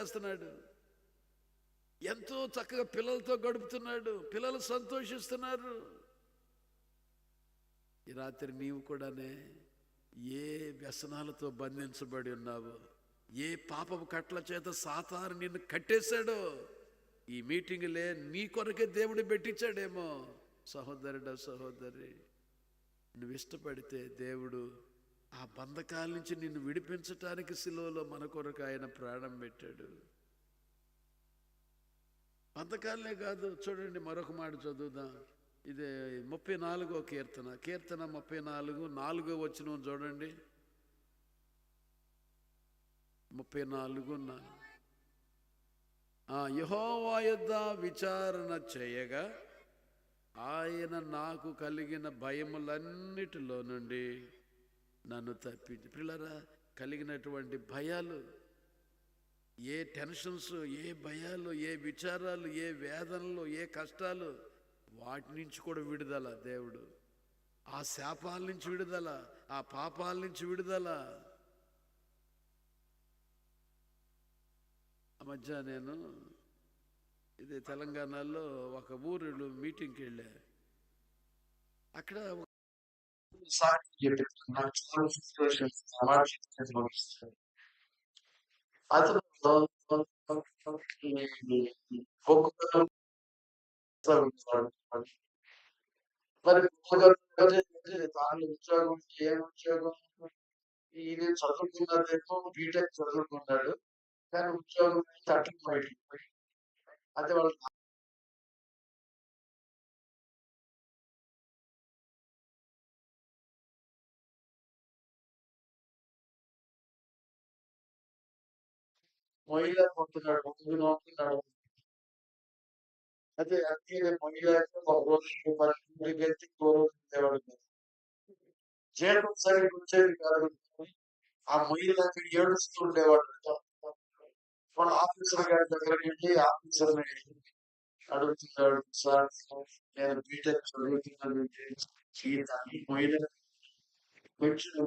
చేస్తున్నాడు. ఎంతో చక్కగా పిల్లలతో గడుపుతున్నాడు. పిల్లలు సంతోషిస్తున్నారు. ఈ రాత్రి నీవు కూడానే ఏ వ్యసనాలతో బంధించబడి ఉన్నావో ఏ పాపపు కట్ల చేత సాతాను నిన్ను కట్టేశాడో ఈ మీటింగ్లే నీ కొరకే దేవుడు పెట్టించాడేమో. సహోదరుడా సహోదరి నువ్వు ఇష్టపడితే దేవుడు ఆ బంధకాల నుంచి నిన్ను విడిపించటానికి సిలువలో మన కొరకు ఆయన ప్రాణం పెట్టాడు. బంధకాలనే కాదు చూడండి మరొక మాట చదువుదాం. ఇదే ముప్పై నాలుగో కీర్తన. కీర్తన ముప్పై నాలుగు నాలుగో వచ్చిన చూడండి. ముప్పై నాలుగు యహోవా యొద్ద విచారణ చేయగా ఆయన నాకు కలిగిన భయములన్నిటిలో నుండి నన్ను తప్పించి పిల్లరా కలిగినటువంటి భయాలు ఏ టెన్షన్స్ ఏ భయాలు ఏ విచారాలు ఏ వేదనలు ఏ కష్టాలు వాటి నుంచి కూడా విడుదల దేవుడు. ఆ శాపాల నుంచి విడుదల ఆ పాపాల నుంచి విడుదల. ఆ మధ్య నేను ఇది తెలంగాణలో ఒక ఊరిలో మీటింగ్కి వెళ్ళా. అక్కడ సాక్షి చాలా సిచ్యువేషన్స్ చాలా సిచ్యువేషన్స్ అతను మరి తాను ఉద్యోగం ఏ ఉద్యోగం ఈయన చదువుకున్నదేమో బీటెక్ చదువుకున్నాడు కానీ ఉద్యోగం తట్టుకుపోయి అదే వాళ్ళు మహిళ కొంటున్నాడు ముందు నోకున్నాడు అయితే అన్ని మహిళ ఒక రోజు పది గంటకి గౌరవం ఉండేవాడు కాదు. సరిగ్గా వచ్చేది కాదు. ఆ మహిళ అక్కడ ఏడుస్తూ ఉండేవాడు మన ఆఫీసర్ గారి దగ్గరికి వెళ్ళి ఆఫీసర్ అడుగుతున్నాడు సార్ నేను బీటెక్ చదువుతున్నాను ఈ మహిళ కొంచెం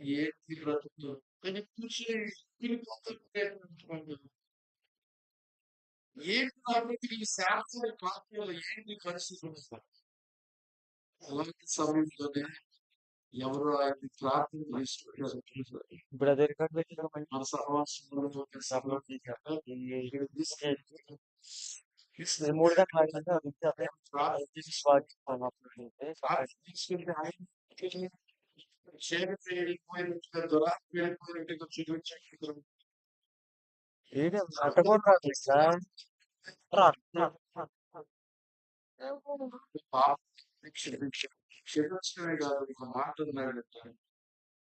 చేయండి మళ్ళీ దాని పిల్లలతో ఏంటి బ్రతుకు కానీ కూర్చొని తిరిగిపోతుంది ఏంటి కాబట్టి ఈ శాస్త్ర పాత్రలో ఏంటి పరిస్థితి ఉంది సార్ అలాంటి సమయంలోనే ఎవరు ఆయన ప్రార్థన చేసుకుంటారు బ్రదర్ కార్డ్ పెట్టిన మన సహవాసంలో ఒక సభలో ఇక్కడ తీసుకెళ్ళి మూడు గంటల ఆగినాక ఆ వ్యక్తి అదే ప్రార్థన స్వాగతిస్తాను అప్పుడు అయితే ప్రార్థన తీసుకెళ్ళి ఆయన వెళ్ళిపోయినట్టుగా దురాత్మ వెళ్ళిపోయినట్టుగా. క్షమించడమే కాదు ఒక మాట ఉన్నాడంట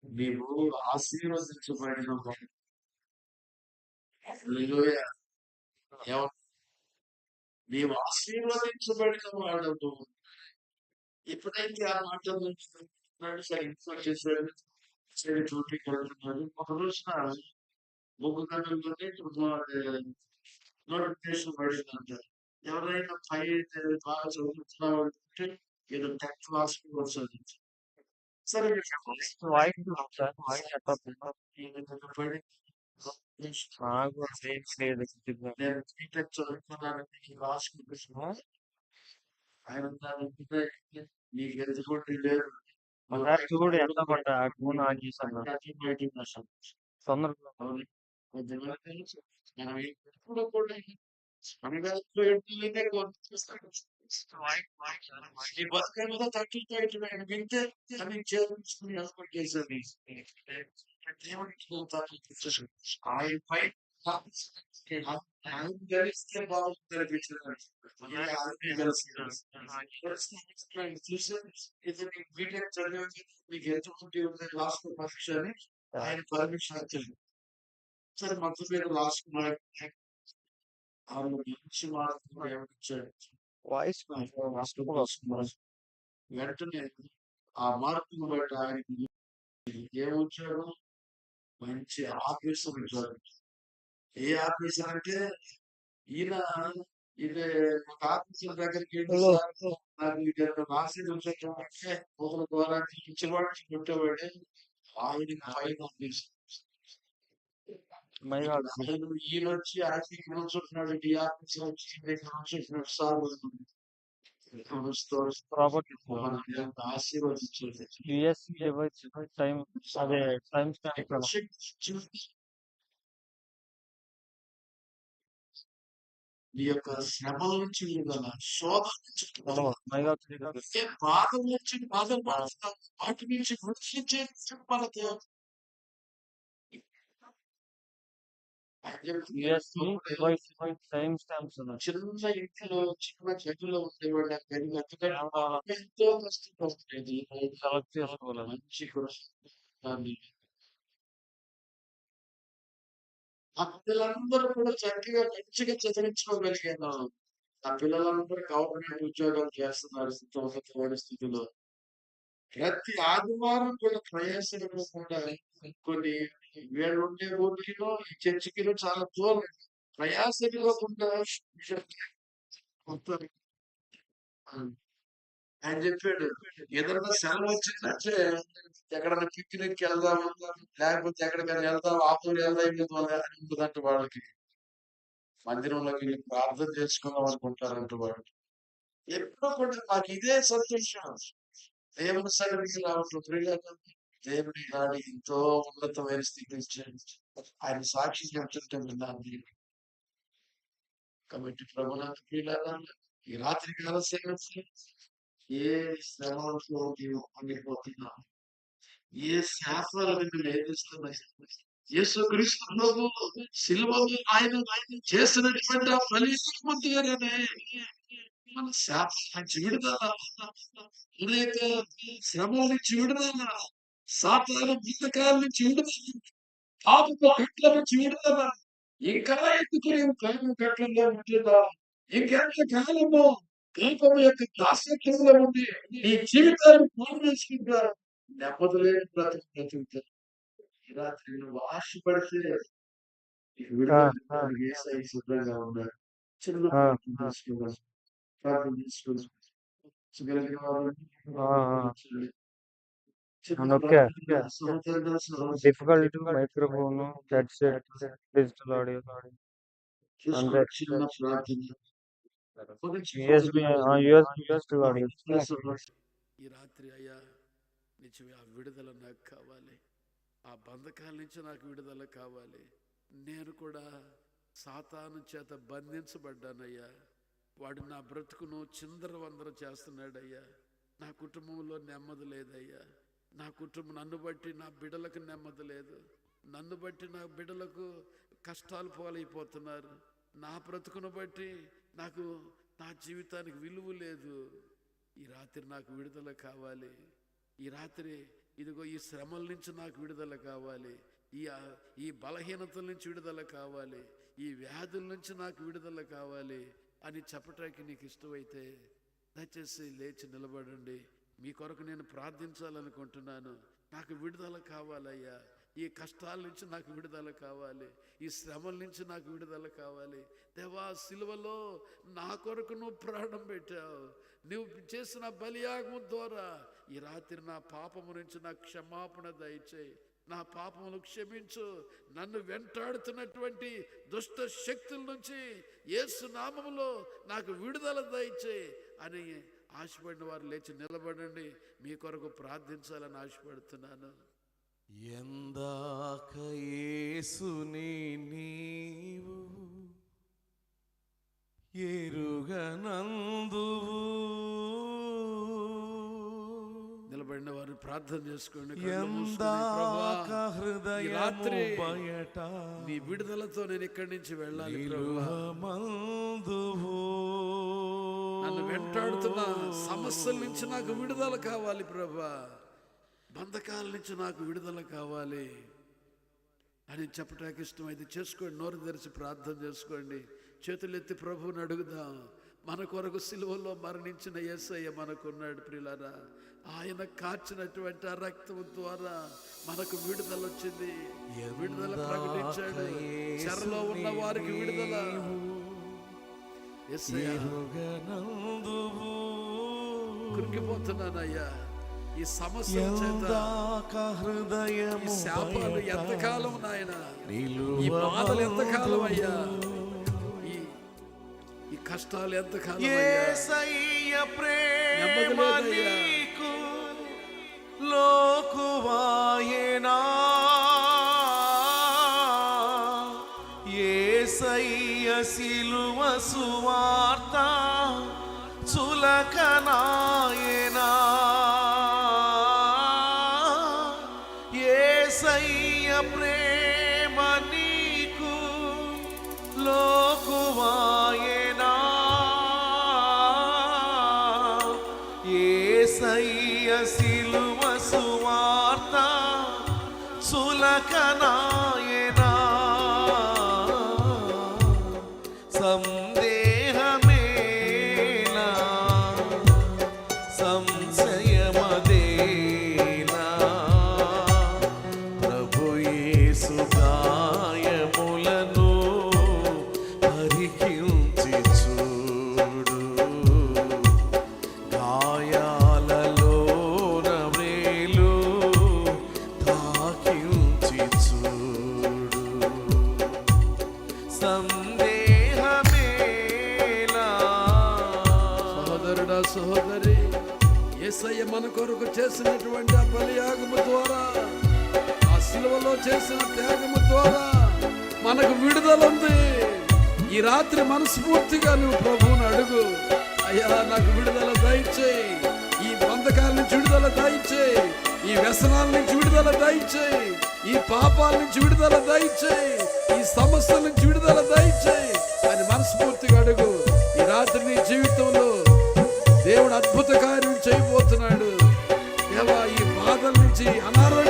నీవు ఆశీర్వదించబడిన నీవు ఆశీర్వదించబడిన వాడు ఎప్పుడైతే ఆ మాట ఉన్నాడు సరే ఇంట్లో చేశాడు సరే డ్యూటీకి వెళ్తున్నాడు ఒక రోజున ముగ్గు గంటలతోనే నోటిఫికేషన్ పడిందంట ఎవరైనా పై బాగా చదువుతున్నావు అంటే ఏదో టెన్త్ క్లాస్ వస్తుంది సరే వాయిస్ ఉంది సార్ వాయిస్ చెప్పండి పడి నాకు అదేం లేదు కొద్దిగా. నేను బీటెక్ చదువుకున్నానని ఈ రాసుకుంటున్నా ఆయన అన్నాడు, నీకు ఎదుగుండి లేదు ఒకసారి చూడు ఎంత పడ్డా ఆ ఫోన్ ఆన్ చేశాను అది బయటికి వస్తాను. తొందరగా అవును. కొంతమంది తెలుసు. మనం ఎప్పుడు కూడా మనగారితో ఎట్లయితే కొనుక్కొస్తాడు. ఈ బతుకంతా తట్టుతో ఇట్లా ఆయన గెలిస్తే బాగుంటుంది అనిపించింది చూసి ఇది బీటెక్ చదివి నీకు ఎటువంటి ఉంది లాస్ట్ పరీక్ష అని ఆయన పర్మిషన్ ఇచ్చింది సరే మొత్తం మీద రాసుకున్నాడు ఆరు మంచి మార్కులు ఏమిచ్చాడు వాయిస్ వెంటనే ఆ మార్కును బట్టి ఆయన ఏమొచ్చాడు మంచి ఆఫీసర్ ఏ ఆఫీసర్ అంటే ఈయన ఇది ఒక ఆఫీసర్ దగ్గరికి వెళ్ళి "సార్, నాకు ఇది రాసి వచ్చేటంటే ఒకరి ద్వారా ఇచ్చేవాడు పెట్టేవాడే ఆవిడ పైన ఆఫీసర్ మై గాడ్ ఆయన ఈయన వచ్చి ఆఫీస్ నుంచుంటున్నాడు ఈ ఆఫీస్ వచ్చి ఇక్కడ నుంచుంటున్నాడు సార్ ప్రాపర్టీ ఆశీర్వదించేది యుఎస్ టైం అదే టైం నీ యొక్క శ్రమల నుంచి విడుదల శోధన నుంచి ఏ బాధల నుంచి బాధలు పడుతున్నావు వాటి నుంచి టైం స్టాంప్స్ ఉన్నాయి చిన్న ఇంట్లో చిన్న చెట్టులో పెరిగి ఎందుకంటే ఎంతో కష్టపడుతుంది మంచి కూడా. ఆ పిల్లలందరూ కూడా చక్కగా మంచిగా చదివించుకోగలిగాను ఆ పిల్లలందరూ గవర్నమెంట్ ఉద్యోగాలు చేస్తున్నారు స్థితి పరిస్థితిలో ప్రతి ఆదివారం కూడా ప్రయాసంలో కూడా కొన్ని వీళ్ళు ఉండే ఊరికిలో ఈ చర్చికిలో చాలా దూరం ప్రయాసంలో ఇవ్వకుండా ఆయన చెప్పాడు. ఏదన్నా సెలవు వచ్చిందంటే ఎక్కడన్నా పిక్నిక్ వెళ్దాం లేకపోతే ఎక్కడికైనా వెళ్దాం ఆపూరు వెళ్దాం అని ఉంటుందంట వాళ్ళకి. మందిరంలోకి వెళ్ళి ప్రార్థన చేసుకుందాం అనుకుంటారంట వాళ్ళు. ఎప్పుడో కూడా మాకు ఇదే సంతోషం. దేవుని సన్నిధికి రావటం ప్రియులారా, దేవుడి నాడు ఎంతో ఉన్నతమైన స్థితి ఇచ్చాడు ఆయన సాక్షి చెప్తుంటే విన్నాను కాబట్టి ప్రభునాథ ప్రియులారా, ఈ రాత్రి కాల సేవకి ఏ శ్రమలతో నీవు ఉండిపోతున్నావు ఏ శాస్త్రాలు నిన్ను వేధిస్తున్నాయి యేసు క్రీస్తు ప్రభు సిలువలో ఆయన ఆయన చేసినటువంటి ఆ ఫలితం పొందుగానే మన శాపాల నుంచి విడుదల అనేక శ్రమల నుంచి విడుదల సాతాన బీతకాల నుంచి విడుదల పాపపు కట్ల నుంచి విడుదల ఇంకా ఎందుకు నేను కాలం కట్లలో ఉంటుందా ఇంకెంత కాలము పాపం యొక్క దాసత్వంలో ఉంది నీ జీవితాన్ని పాడు చేసుకుంటారు నెమ్మదిలేని బ్రతుకు బ్రతుకుతారు రాత్రి నువ్వు ఆశపడితే చిన్న. Difficult microphone headset digital audio ప్రార్థన. ఈ రాత్రి అయ్యా నిజమే ఆ విడుదల నాకు కావాలి ఆ బంధకాల నుంచి నాకు విడుదల కావాలి నేను కూడా సాతాను చేత బంధించబడ్డానయ్యా వాడు నా బ్రతుకును చిందరవందర చేస్తున్నాడయ్యా. నా కుటుంబంలో నెమ్మది లేదయ్యా. నా కుటుంబం నన్ను బట్టి నా బిడ్డలకు నెమ్మది లేదు. నన్ను బట్టి నా బిడ్డలకు కష్టాలు పాలైపోతున్నారు. నా బ్రతుకును బట్టి నాకు నా జీవితానికి విలువ లేదు. ఈ రాత్రి నాకు విడుదల కావాలి. ఈ రాత్రి ఇదిగో ఈ శ్రమల నుంచి నాకు విడుదల కావాలి. ఈ ఈ బలహీనతల నుంచి విడుదల కావాలి. ఈ వ్యాధుల నుంచి నాకు విడుదల కావాలి అని చెప్పటానికి నీకు ఇష్టమైతే దయచేసి లేచి నిలబడండి. మీ కొరకు నేను ప్రార్థించాలనుకుంటున్నాను. నాకు విడుదల కావాలయ్యా. ఈ కష్టాల నుంచి నాకు విడుదల కావాలి ఈ శ్రమల నుంచి నాకు విడుదల కావాలి. దేవా సిలువలో నా కొరకు నువ్వు ప్రాణం పెట్టావు. నువ్వు చేసిన బలియాగం ద్వారా ఈ రాత్రి నా పాపము నుంచి నా క్షమాపణ దయచేయి. నా పాపములు క్షమించు. నన్ను వెంటాడుతున్నటువంటి దుష్ట శక్తుల నుంచి ఏసునామములో నాకు విడుదల దయచే అని ఆశపడిన వారు లేచి నిలబడండి. మీ కొరకు ప్రార్థించాలని ఆశపడుతున్నాను. ఎందాక యేసుని నీవు ఎరుగనందువు. నిలబడిన వారు ప్రార్థన చేసుకోండి ఎందాక హృదయము రాత్రి బయట నీ విడుదలతో నేను ఇక్కడి నుంచి వెళ్ళాలి. నిలువమందువు. నన్ను వెంటాడుతున్న సమస్యల నుంచి నాకు విడుదల కావాలి ప్రభా. బంధకాల నుంచి నాకు విడుదల కావాలి అని చెప్పడానికి ఇష్టమైతే చేసుకోండి నోరు తెరిచి ప్రార్థన చేసుకోండి. చేతులెత్తి ప్రభువుని అడుగుదాం. మన కొరకు సిలువలో మరణించిన యేసయ్య మనకున్నాడు ప్రియులారా. ఆయన కార్చినటువంటి ఆ రక్తం ద్వారా మనకు విడుదల వచ్చింది. విడుదల ప్రకటించాడు. చెరలో ఉన్న వారికి విడుదల. కృంగిపోతున్నానయ్యా ఈ సమస్య హృదయము శాపాలు ఎంతకాలం నాయన ఈ. బాధలు ఎంతకాలం అయ్యా ఈ కష్టాలు ఎంతకాలం ప్రేమ. నీకు లోకువాయేనా యేసయ్య సిలువ సువార్త చులకనాయనా రాత్రి మనస్ఫూర్తిగా నువ్వు ప్రభువును అడుగు. అయ్యా నాకు విడుదల దయచేయి. ఈ బంధకాల నుంచి విడుదల దయచేయి. ఈ వ్యసనాల నుంచి విడుదల దయచేయి. ఈ పాపాల నుంచి విడుదల దయచేయి. ఈ సమస్యల నుంచి విడుదల దయచేయి అని మనస్ఫూర్తిగా అడుగు. ఈ రాత్రి నీ జీవితంలో దేవుడు అద్భుత కార్యం చేయబోతున్నాడు. దేవా ఈ బాధల నుంచి అనారోగ్యాల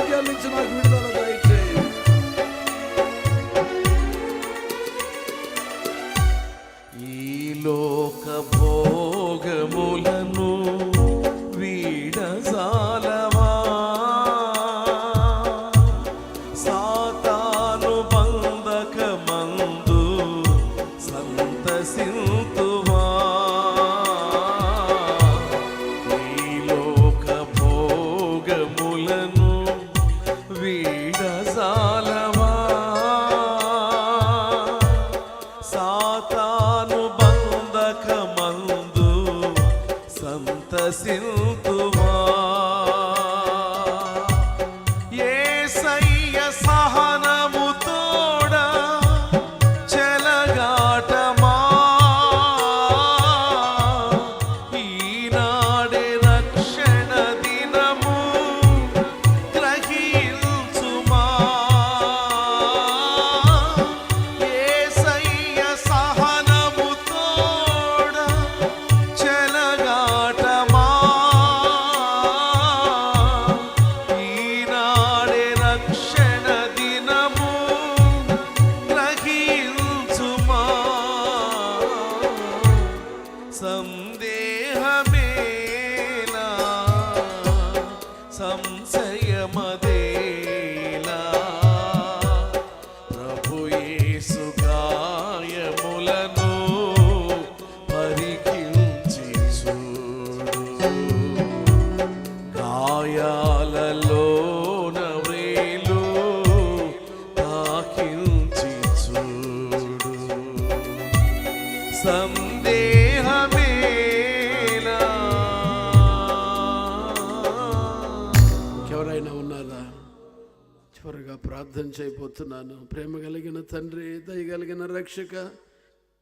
ప్రార్థన ప్రేమ కలిగిన తండ్రి దయగలిగిన రక్షక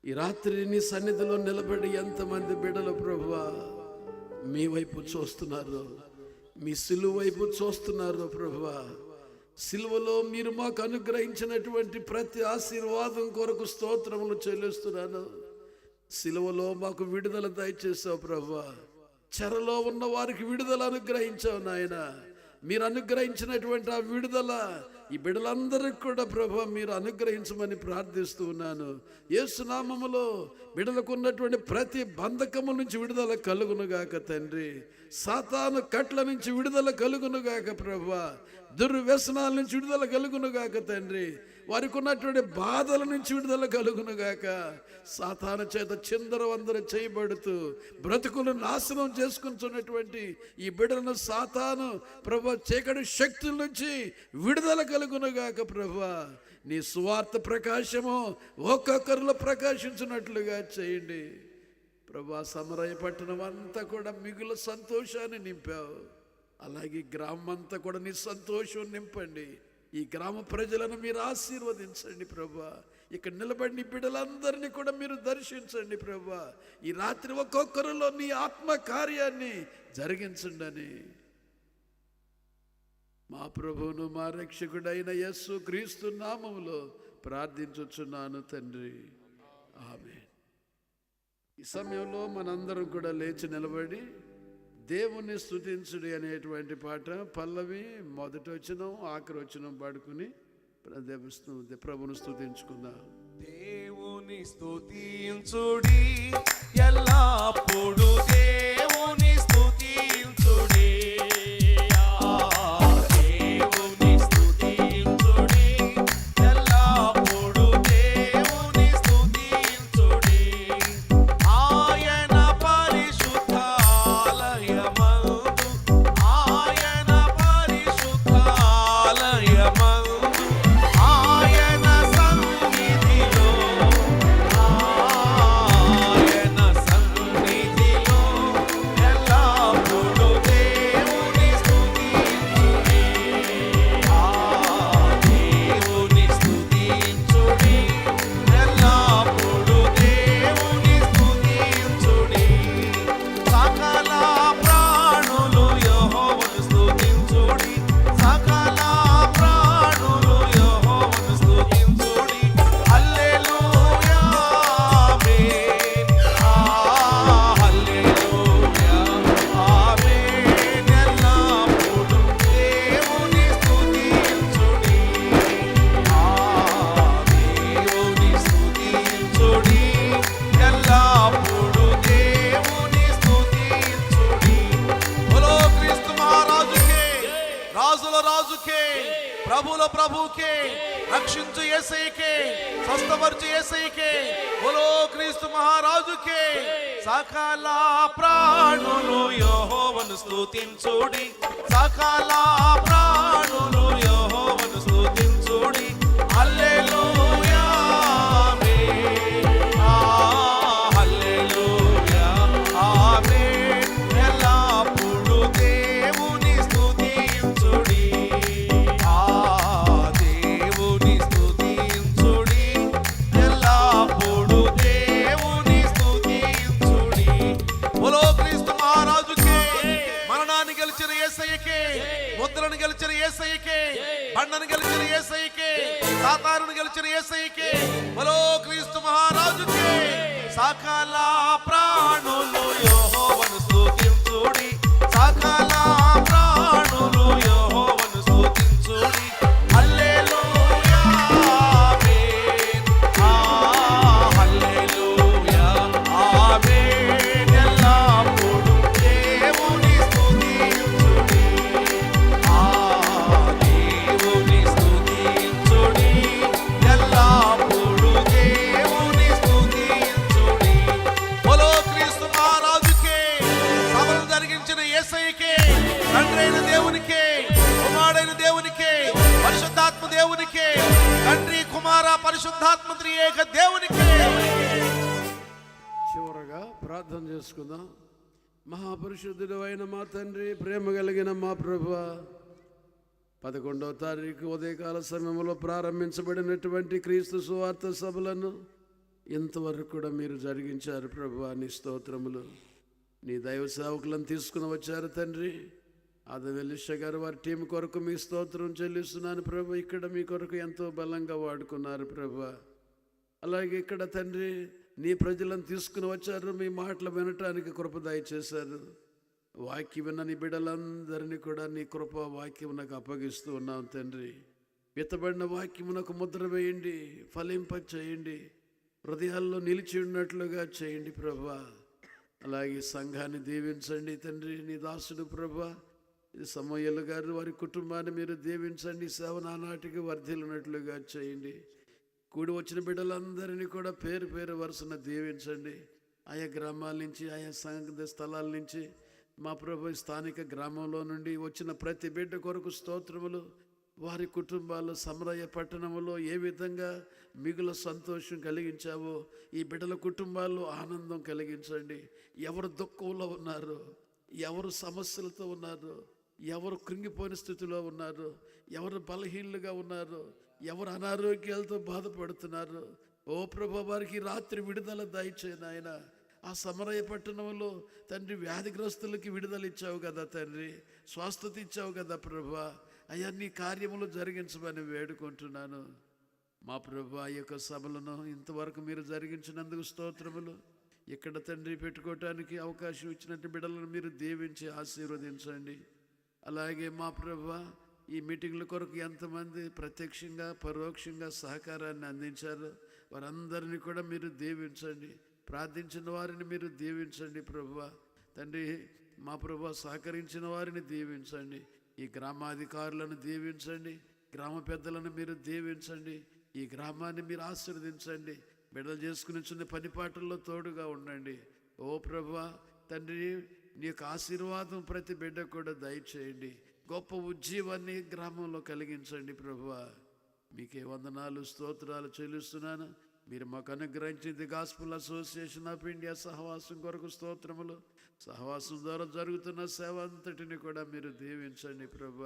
ఈ రాత్రి నీ సన్నిధిలో నిలబడి ఎంతమంది బిడలు ప్రభువా మీ వైపు చూస్తున్నారు. మీ సిలువ వైపు చూస్తున్నారు ప్రభువా. సిలువలో మీరు మాకు అనుగ్రహించినటువంటి ప్రతి ఆశీర్వాదం కొరకు స్తోత్రములు చెల్లిస్తున్నాను. సిలువలో మాకు విడుదల దయచేసావు ప్రభా చెరలో ఉన్న వారికి విడుదల అనుగ్రహించావు నాయన. మీరు అనుగ్రహించినటువంటి ఆ విడుదల ఈ బిడలందరికి కూడా ప్రభు మీరు అనుగ్రహించమని ప్రార్థిస్తూ ఉన్నాను. ఏసునామములో బిడలకున్నటువంటి ప్రతి బంధకము నుంచి విడుదల కలుగునుగాక తండ్రి. సాతాను కట్ల నుంచి విడుదల కలుగునుగాక ప్రభు. దుర్వ్యసనాల నుంచి విడుదల కలుగునుగాక తండ్రి. వారికి ఉన్నటువంటి బాధల నుంచి విడుదల కలుగునుగాక సాతాను చేత చిందరవందర చేయబడుతూ బ్రతుకులు నాశనం చేసుకుంటున్నటువంటి ఈ బిడలను సాతాను ప్రభు చీకటి శక్తుల నుంచి విడుదల కలుగునుగాక ప్రభా. నీ స్వార్థ ప్రకాశము ఒక్కొక్కరిలో ప్రకాశించినట్లుగా చేయండి. ప్రభా సమరయ పట్టణం అంతా కూడా మిగుల సంతోషాన్ని నింపావు. అలాగే గ్రామం అంతా కూడా నీ సంతోషం నింపండి. ఈ గ్రామ ప్రజలను మీరు ఆశీర్వదించండి ప్రభా. ఇక్కడ నిలబడిన బిడ్డలందరినీ కూడా మీరు దర్శించండి ప్రభా. ఈ రాత్రి ఒక్కొక్కరిలో నీ ఆత్మ కార్యాన్ని జరిగించండి అని. మా ప్రభువును మా రక్షకుడైన యస్సు క్రీస్తు నామములో ప్రార్థించుచున్నాను తండ్రి. ఆమె ఈ సమయంలో మనందరం కూడా లేచి నిలబడి దేవుణ్ణి స్తుతించుడి అనేటువంటి పాట పల్లవి మొదటి వచ్చిన ఆఖరి వచ్చిన పాడుకుని ప్రభును స్తుతించుకుందాం. దేవుని స్తుతించుడి ఎల్లప్పుడు దేవుని తండ్రి ప్రేమ కలిగిన మా ప్రభు. పదకొండవ తారీఖు ఉదయకాల సమయంలో ప్రారంభించబడినటువంటి క్రీస్తు సువార్త సభలను ఇంతవరకు కూడా మీరు జరిగించారు ప్రభు నీ స్తోత్రములు. నీ దైవ సేవకులను తీసుకుని వచ్చారు తండ్రి. అదవెలిష గారు వారి టీం కొరకు మీ స్తోత్రం చెల్లిస్తున్నాను ప్రభు. ఇక్కడ మీ కొరకు ఎంతో బలంగా వాడుకున్నారు ప్రభు. అలాగే ఇక్కడ తండ్రి నీ ప్రజలను తీసుకుని వచ్చారు. మీ మాటలు వినటానికి కృప దయచేశారు. వాక్యం విన్నని బిడ్డలందరినీ కూడా నీ కృప వాక్యం నాకు అప్పగిస్తూ ఉన్నాం తండ్రి. విత్తబడిన వాక్యమునకు ముద్ర వేయండి ఫలింప చేయండి హృదయాల్లో నిలిచి ఉన్నట్లుగా చేయండి ప్రభా. అలాగే సంఘాన్ని దీవించండి తండ్రి నీ దాసుడు ప్రభా. సమయలు గారు వారి కుటుంబాన్ని మీరు దీవించండి సేవ నానాటికి వర్ధిల్లినట్లుగా చేయండి. కూడి వచ్చిన బిడ్డలందరినీ కూడా పేరు పేరు వరుసన దీవించండి. ఆయా గ్రామాల నుంచి ఆయా సంఘ స్థలాల నుంచి మా ప్రభు స్థానిక గ్రామంలో నుండి వచ్చిన ప్రతి బిడ్డ కొరకు స్తోత్రములు. వారి కుటుంబాలు సమరయ పట్టణములో ఏ విధంగా మిగుల సంతోషం కలిగించావో ఈ బిడ్డల కుటుంబాల్లో ఆనందం కలిగించండి. ఎవరు దుఃఖంలో ఉన్నారు ఎవరు సమస్యలతో ఉన్నారు ఎవరు కృంగిపోయిన స్థితిలో ఉన్నారు ఎవరు బలహీనులుగా ఉన్నారు ఎవరు అనారోగ్యాలతో బాధపడుతున్నారు. ఓ ప్రభు వారికి రాత్రి విడుదల దయచేయను ఆయన ఆ సమరయ పట్టణంలో తండ్రి వ్యాధిగ్రస్తులకి విడుదల ఇచ్చావు కదా తండ్రి స్వస్థత ఇచ్చావు కదా ప్రభా. అయ్యా నీ కార్యములు జరిగించమని వేడుకుంటున్నాను. మా ప్రభు ఆ యొక్క సభలను ఇంతవరకు మీరు జరిగించినందుకు స్తోత్రములు. ఇక్కడ తండ్రి పెట్టుకోవటానికి అవకాశం ఇచ్చినట్టు బిడ్డలను మీరు దీవించి ఆశీర్వదించండి. అలాగే మా ప్రభు ఈ మీటింగ్ల కొరకు ఎంతమంది ప్రత్యక్షంగా పరోక్షంగా సహకారాన్ని అందించారు వారందరినీ కూడా మీరు దీవించండి. ప్రార్థించిన వారిని మీరు దీవించండి ప్రభువ తండ్రి మా ప్రభు సహకరించిన వారిని దీవించండి. ఈ గ్రామాధికారులను దీవించండి. గ్రామ పెద్దలను మీరు దీవించండి. ఈ గ్రామాన్ని మీరు ఆశీర్వదించండి. బిడ్డలు చేసుకుని చిన్న పనిపాటల్లో తోడుగా ఉండండి. ఓ ప్రభా తండ్రి నీ యొక్క ఆశీర్వాదం ప్రతి బిడ్డ కూడా దయచేయండి. గొప్ప ఉజ్జీవాన్ని గ్రామంలో కలిగించండి ప్రభువ మీకే వందనాలు స్తోత్రాలు చెల్లిస్తున్నాను. మీరు మాకు అనుగ్రహించింది గాస్పుల్ అసోసియేషన్ ఆఫ్ ఇండియా సహవాసం కొరకు స్తోత్రములు. సహవాసం ద్వారా జరుగుతున్న సేవ అంతటిని కూడా మీరు దీవించండి ప్రభు.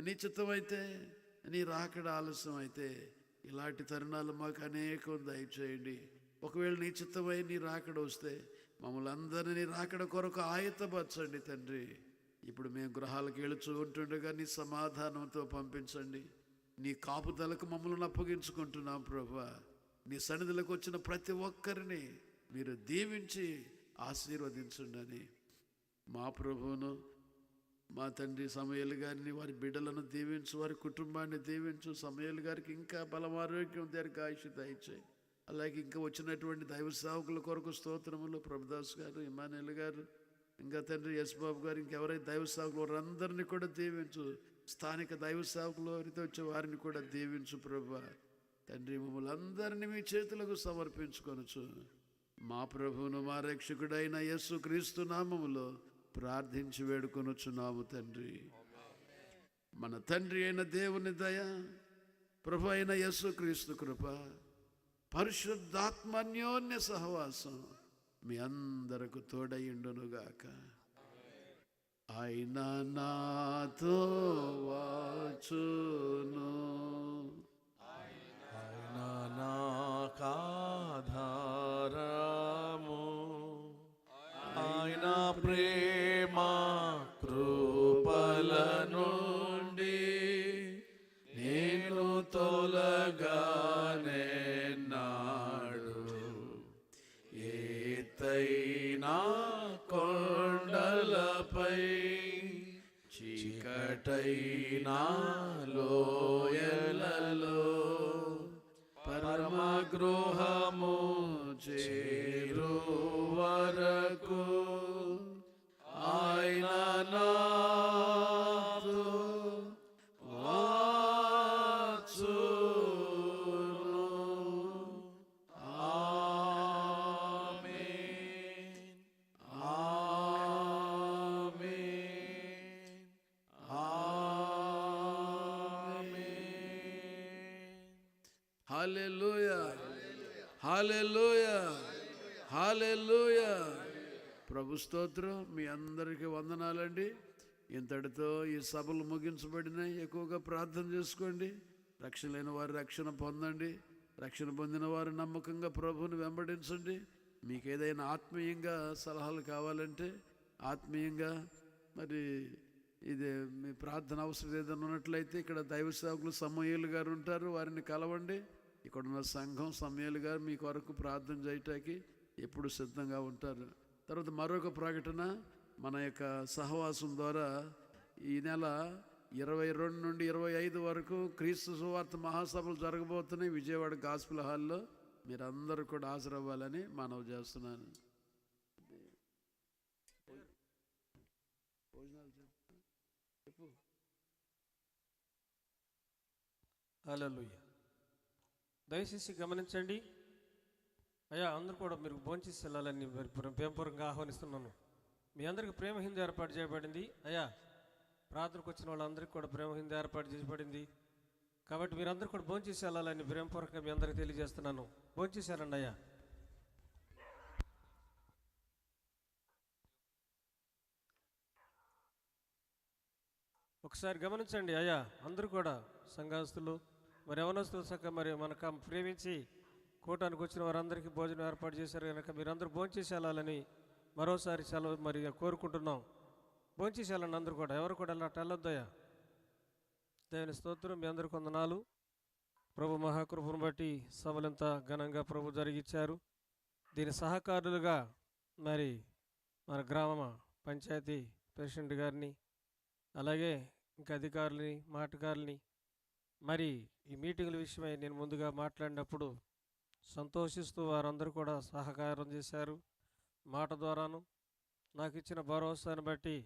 నిశ్చితమైతే నీ రాకడ ఆలస్యం అయితే ఇలాంటి తరుణాలు మాకు అనేకం దయచేయండి. ఒకవేళ నీ చిత్తమై నీ రాకడ వస్తే మమ్మల్ని అందరినీ రాకడ కొరకు ఆయత్తపరచండి తండ్రి. ఇప్పుడు మేము గృహాలకు వెళుచు ఉంటుండగా నీ సమాధానంతో పంపించండి. నీ కాపుదలకు మమ్మల్ని అప్పగించుకుంటున్నాం ప్రభా. నీ సన్నిధిలోకి వచ్చిన ప్రతి ఒక్కరిని మీరు దీవించి ఆశీర్వదించండి. మా ప్రభువును మా తండ్రి సమయలు గారిని వారి బిడ్డలను దీవించు వారి కుటుంబాన్ని దీవించు. సమయలు గారికి ఇంకా బలం ఆరోగ్యం దీర్ఘాయుషి దయచేయి. అలాగే ఇంకా వచ్చినటువంటి దైవ సేవకుల కొరకు స్తోత్రములు. ప్రభుదాస్ గారు ఇమానుయల్ గారు ఇంకా తండ్రి యశ్ బాబు గారు ఇంకెవరైతే దైవ సేవకులు వారందరినీ కూడా దీవించు. స్థానిక దైవ సేవకులు ఎవరైతే వచ్చే వారిని కూడా దీవించు ప్రభా. తండ్రి మమ్మల్ని అందరినీ మీ చేతులకు సమర్పించుకొనొచ్చు మా ప్రభువును మా రక్షకుడైన యస్సు క్రీస్తు నామములో ప్రార్థించి వేడుకొనొచ్చున్నాము తండ్రి. మన తండ్రి అయిన దేవుని దయ ప్రభు అయిన యస్సు క్రీస్తు కృప పరిశుద్ధాత్మన్యోన్య సహవాసం మీ అందరకు తోడయిండునుగాక ఆయన నాతో వాచును. علينا హాలెలూయా హాలెలూయా హాలెలూయా ప్రభు స్తోత్రం మీ అందరికీ వందనాలండి. ఇంతటితో ఈ సభలు ముగించబడినాయి. ఎక్కువగా ప్రార్థన చేసుకోండి. రక్షణ లేని వారి రక్షణ పొందండి. రక్షణ పొందిన వారు నమ్మకంగా ప్రభుని వెంబడించండి. మీకు ఏదైనా ఆత్మీయంగా సలహాలు కావాలంటే ఆత్మీయంగా మరి ఇది మీ ప్రార్థన అవసరం ఏదైనా ఉన్నట్లయితే ఇక్కడ దైవ సేవకులు సమూహలు గారు ఉంటారు. వారిని కలవండి. ఇక్కడున్న సంఘం సమయాలు గారు మీ కొరకు ప్రార్థన చేయటానికి ఎప్పుడు సిద్ధంగా ఉంటారు. తర్వాత మరొక ప్రకటన మన యొక్క సహవాసం ద్వారా ఈ నెల ఇరవై రెండు నుండి ఇరవై ఐదు వరకు క్రీస్తు సువార్త మహాసభలు జరగబోతున్నాయి విజయవాడ గాస్పుల్ హాల్లో. మీరందరూ కూడా హాజరవ్వాలని మనవి చేస్తున్నాను. భోజనాలు చెప్పు. దయచేసి గమనించండి. అయ్యా అందరూ కూడా మీరు భోంచేసి వెళ్ళాలని ప్రేమపూర్వకంగా ఆహ్వానిస్తున్నాను. మీ అందరికి ప్రేమ హిందీ ఏర్పాటు చేయబడింది. అయ్యా ప్రార్థనకు వచ్చిన వాళ్ళందరికీ కూడా ప్రేమ హిందీ ఏర్పాటు చేయబడింది. కాబట్టి మీరందరూ కూడా భోంచేసి వెళ్ళాలని ప్రేమపూర్వకంగా మీ అందరికీ తెలియజేస్తున్నాను. భోంచేశారండి అయ్యా. ఒకసారి గమనించండి అయ్యా అందరూ కూడా సంఘాస్తులు మరి యవనస్తులు సక్క మరి మనకు ప్రేమించి కూటానికి వచ్చిన వారందరికీ భోజనం ఏర్పాటు చేశారు కనుక మీరందరూ భోంచేసి వెళ్ళాలని మరోసారి సెలవు మరి కోరుకుంటున్నాం. భోంచేసి వెళ్ళండి అందరూ కూడా. ఎవరు కూడా అలా వెళ్ళొద్దయ్యా. దేవుని స్తోత్రం మీ అందరి కొందనాలు ప్రభు మహాకృపను బట్టి సభలంత ఘనంగా ప్రభు జరిగిచ్చారు. దీని సహకారులుగా మరి మన గ్రామ పంచాయతీ ప్రెసిడెంట్ గారిని అలాగే ఇంకా అధికారులని మాటగారులని మరి ఈ మీటింగుల విషయమై నేను ముందుగా మాట్లాడినప్పుడు సంతోషిస్తూ వారందరూ కూడా సహకారం చేశారు. మాట ద్వారాను నాకు ఇచ్చిన భరోసాను బట్టి